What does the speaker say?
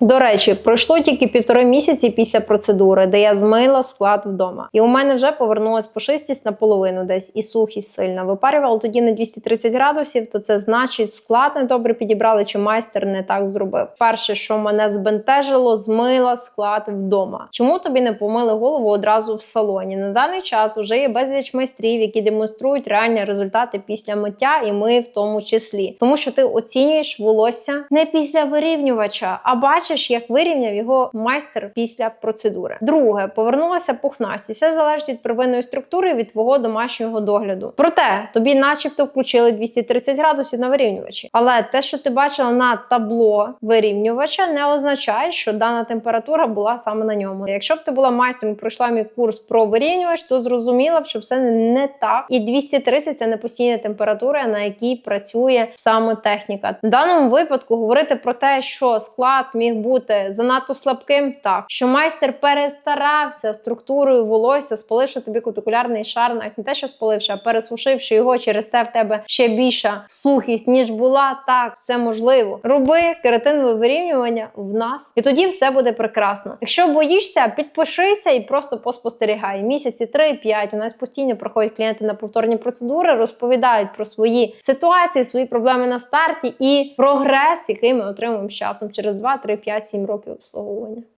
До речі, пройшло тільки півтори місяці після процедури, де я змила склад вдома. І у мене вже повернулась пушистість наполовину десь і сухість сильна. Випарювала тоді на 230 градусів, то це значить склад не добре підібрали, чи майстер не так зробив. Перше, що мене збентежило, змила склад вдома. Чому тобі не помили голову одразу в салоні? На даний час вже є безліч майстрів, які демонструють реальні результати після миття, і ми в тому числі, тому що ти оцінюєш волосся не після вирівнювача, а бачиш, як вирівняв його майстер після процедури. Друге, повернулася пухнастість. Все залежить від первинної структури від твого домашнього догляду. Проте тобі, начебто, включили 230 градусів на вирівнювачі. Але те, що ти бачила на табло вирівнювача, не означає, що дана температура була саме на ньому. Якщо б ти була майстром і пройшла мій курс про вирівнювач, то зрозуміла б, що все не так. І 230 – це не постійна температура, на якій працює саме техніка. В даному випадку говорити про те, що склад міг бути занадто слабким, так що майстер перестарався структурою волосся, спаливши тобі кутикулярний шар, навіть не те, що спаливши, а пересушивши його через те в тебе ще більша сухість, ніж була. Так, це можливо. Роби кератинове вирівнювання в нас, і тоді все буде прекрасно. Якщо боїшся, підпишися і просто поспостерігай. Місяці 3-5 у нас постійно проходять клієнти на повторні процедури, розповідають про свої ситуації, свої проблеми на старті і прогрес, який ми отримуємо з часом через 2, 3, 5, 7 років обслуговування.